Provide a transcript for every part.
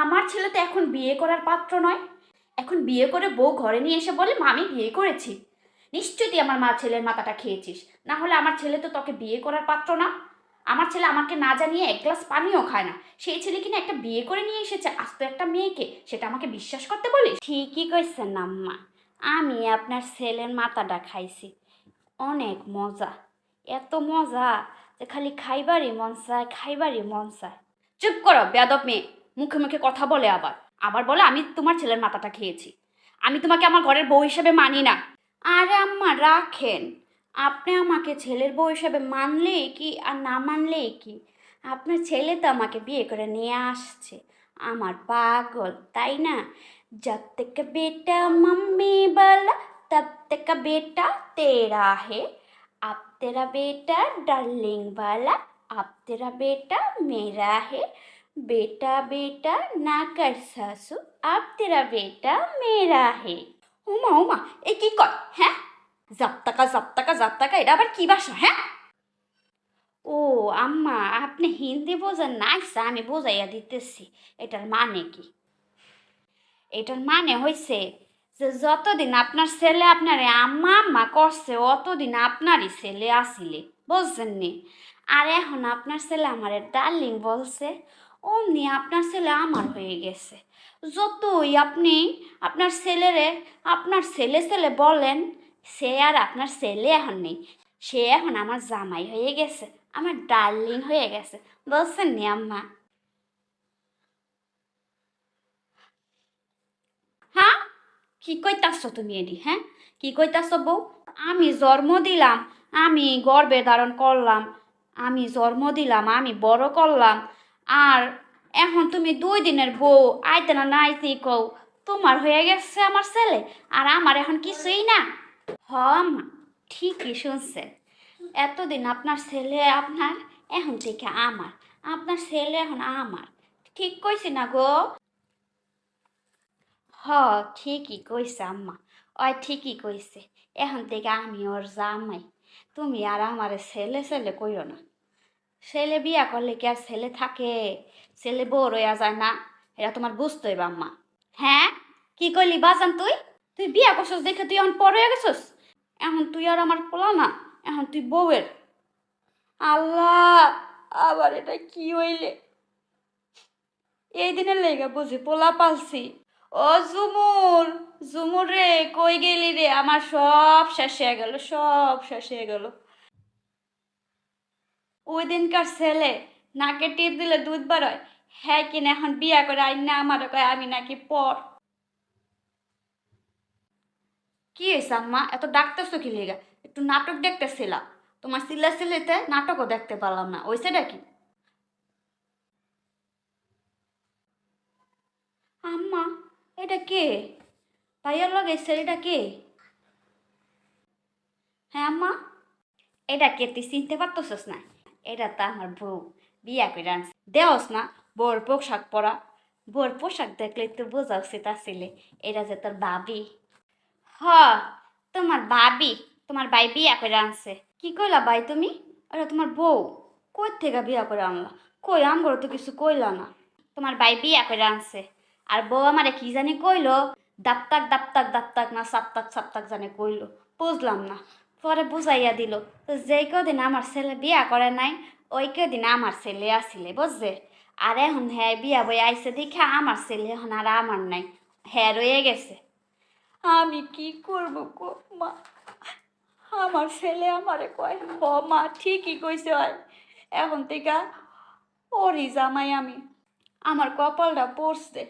আমার ছেলে তো এখন বিয়ে করার পাত্র নয়। এখন বিয়ে করে বউ ঘরে নিয়ে এসে বলে মা আমি বিয়ে করেছি। নিশ্চয়ই তুই আমার মা ছেলের মাথাটা খেয়েছিস। না হলে আমার ছেলে তো তোকে বিয়ে করার পাত্র না। আমার ছেলে আমাকে না জানিয়ে এক গ্লাস পানিও খায় না। সেই ছেলে কিনা একটা বিয়ে করে নিয়ে এসেছে আস্ত একটা মেয়েকে। সেটা আমাকে বিশ্বাস করতে বলিস? ঠিকই কইছেন আম্মা। আমি আপনার ছেলের মাথাটা খাইছি। অনেক মজা। এত মজা যে খালি খাইবারই মন চায় খাইবারই মন চায়। চুপ করো বেদব মেয়ে। মুখে মুখে কথা বলে আবার। আবার বলে, আমি তোমার ছেলের মাথাটা খেয়েছি। আমি তোমাকে আমার ঘরের বউ হিসেবে মানি না। আরে আম্মা, রাখেন। আপনি আমাকে ছেলের বউ হিসেবে মানলে কি আর না মানলেই কি? আপনার ছেলে তো আমাকে বিয়ে করে নিয়ে আসছে। আমার পাগল, তাই না? যার থেকে বেটা মাম্মি বলা তব থেকে বেটা তেরা হে। আপ বেটা ডার্লিং বলা, আপ বেটা মেরা হে। बेटा बेटा ना कर सासू अब तेरा बेटा मेरा है উমা উমা এ কি কয় হ্যাঁ জাপ্তাকা জাপ্তাকা জাপ্তাকা এটা আবার কি বাসা হ্যাঁ ও আম্মা আপনি হিন্দি বোঝেন না আচ্ছা আমি বোঝাইয়া দিতেছি এটার মানে কি এটার মানে হয়েছে যে যতদিন আপনার ছেলে আপনারে আম্মা আম্মা করছে অতদিন আপনারই ছেলে আসিলে বুঝছেন নি আর এখন আপনার ছেলে আমার ডার্লিং বলছে অমনি আপনার ছেলে আমার হয়ে গেছে। যতই আপনি আপনার ছেলেরে আপনার ছেলে ছেলে বলেন, সে আর আপনার ছেলে এখন নেই। সে এখন আমার জামাই হয়ে গেছে, আমার ডার্লিং হয়ে গেছে। বলছেন নি আম্মা? হ্যাঁ? কি কইতাছ তুমি এডি হ্যাঁ? কি কইতাছ বউ? আমি জন্ম দিলাম, আমি গর্বে ধারণ করলাম, আমি জন্ম দিলাম, আমি বড় করলাম। আর এখন তুমি দুই দিনের বউ আইতে না নাইতে কও তোমার হয়ে গেছে আমার ছেলে আর আমার এখন কিছুই না। হ আম্মা, ঠিকই শুনছেন। এতদিন আপনার ছেলে আপনার এখন থেকে আমার। আপনার ছেলে এখন আমার। ঠিক কইছি না গো? হ ঠিকই কইছে আম্মা। ওই ঠিকই কইছে। এখন থেকে আমি ওর জামাই। তুমি আর আমার ছেলে ছেলে কইরো না। ছেলে বিয়া করলে কি আর ছেলে থাকে? ছেলে বউ রইয়া যায় না। এটা তোমার বুঝতে হইবে হ্যাঁ? কি করলি বাজান তুই? তুই বিয়া করছস দেখে তুই এখন পর হয়ে গেছস? এখন তুই আর আমার পোলা না, এখন তুই বউয়ের। আল্লাহ, আবার এটা কি হইলে? এই দিনের লেগে বুঝি পোলা পালছি। ও জুমুর জুমুর রে, কই গেলি রে? আমার সব শেষ হয়ে গেল, সব শেষ হয়ে গেল। ওই দিনকার ছেলে নাকে টিপ দিলে দুধ বাড়য় হ্যাঁ কিনা এখন বিয়া করে আইন না আমার কয় আমি নাকি পর। কি হয়েছে আম্মা? এত ডাকতেছো কি লেগা? একটু নাটক দেখতেছিলাম। তোমার সিলা সিলেতে নাটকও দেখতে পারলাম না। ওই সেটা কি আম্মা এটা কে? ভাইয়ার লগে ছেলেটা কে? হ্যাঁ আম্মা? এটা কে? তুই চিনতে পারতেছস না? এটা তো আমার বউ, বিয়া করে আনছে। দেওস না, বউর পোশাক পরা। বউর পোশাক দেখলে তো বোঝা উচিত আসলে, এটা যে তোর ভাবি। হ, তোমার ভাবি, তোমার ভাই বিয়া করে আনছে। কি কইলা ভাই তুমি? এটা তোমার বউ, কই থেকে বিয়া করে আনলা? কই, আমগরও তো কিছু কইলা না। তোমার ভাই বিয়া করে আনছে। আর বউ আমারে কি জানি কইলো? দাপ্তাক দাপ্তাক দাপ্তাক না সাপ্তাক সাপ্তাক জানে কইলো। বুঝলাম না। পরে বুঝাইয়া দিল তো যেই কদিন আমার ছেলে বিয়া করে নাই, ওই কদিন আমার ছেলে আসিলে, বুঝছে? আর এখন হ্যাঁ বিয়া বই আইসে দেখে আমার ছেলে এখন আর আমার নাই হ্যাঁ রয়ে গেছে। আমি কি করব গো মা? আমার ছেলে আমারে কয় হ মা, ঠিকই কইছে হয় এখন থেকে ওরই জামাই আমি। আমার কপালটা পড়ছে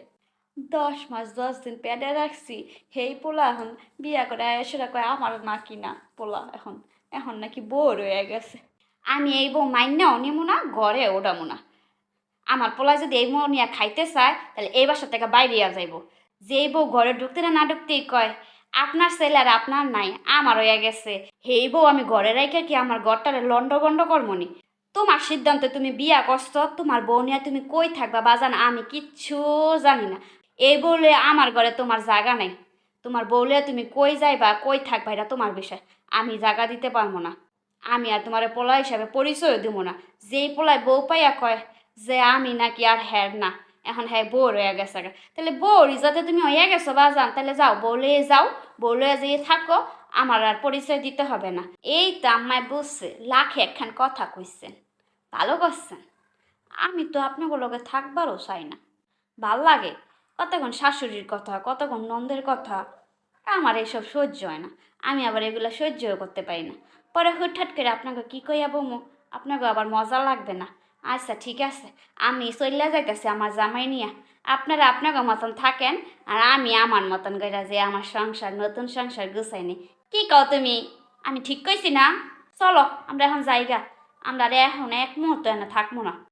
দশ মাস, দশ দিন পেটে রাখছি, হেই পোলা এখন বিয়া করে সেটা কয় আমার নাকি না পোলা এখন এখন নাকি বোর হয়ে গেছে। আমি এই বউ মাইনাও নিমু না ঘরে ওডামু না। আমার পোলা যদি এই বউ নিয়ে খাইতে চায়, তাহলে এই বাসা থেকে বাইরে যাইব। যে বউ ঘরে ঢুকতে না না ঢুকতেই কয়, আপনার ছেলে আর আপনার নাই, আমার হয়ে গেছে। হেই বউ, আমি ঘরে রেখে কি আমার ঘরটারে লন্ড বন্ড করমনি তোমার সিদ্ধান্তে তুমি বিয়া করছ, তোমার বউ নিয়ে তুমি কই থাকবা বাজান, আমি কিচ্ছু জানি না। এই বলে আমার ঘরে তোমার জায়গা নেই। তোমার বউলে তুমি কই যাইবা, কই থাকবা, এটা তোমার বিষয়। আমি জায়গা দিতে পারব না। আমি আর তোমার পোলা হিসাবে পরিচয় দিব না। যেই পোলায় বউ পাইয়া কয় যে আমি নাকি আর হ্যার না, এখন হ্যাঁ বোর হয়ে গেছে। তাহলে বোর যাতে তুমি হয়ে গেছো বা যান তাহলে যাও বলে যাও বলে যেয়ে থাকো, আমার আর পরিচয় দিতে হবে না। এই তো আমায় বুঝছে, লাখে একখান কথা কইছেন ভালো করছেন। আমি তো আপনাগুলোকে থাকবারও চাই না। ভালো লাগে। কতক্ষণ শাশুড়ির কথা, কতক্ষণ নন্দের কথা? আমার এসব সহ্য হয় না। আমি আবার এগুলো সহ্যও করতে পারি না। পরে হুটহাট করে আপনাকে কী কইয়া বমু? আপনাকে আবার মজা লাগবে না। আচ্ছা ঠিক আছে। আমি চলে যাইতেছি আমার জামাই নিয়ে। আপনারা আপনাকে মতন থাকেন আর আমি আমার মতন কইরা যে আমার সংসার, নতুন সংসার গুছাইনি। কি কও তুমি? আমি ঠিক কইছি না। চলো, আমরা এখন যাইগা। আমরা এখন এক মুহূর্ত এনে থাকব না।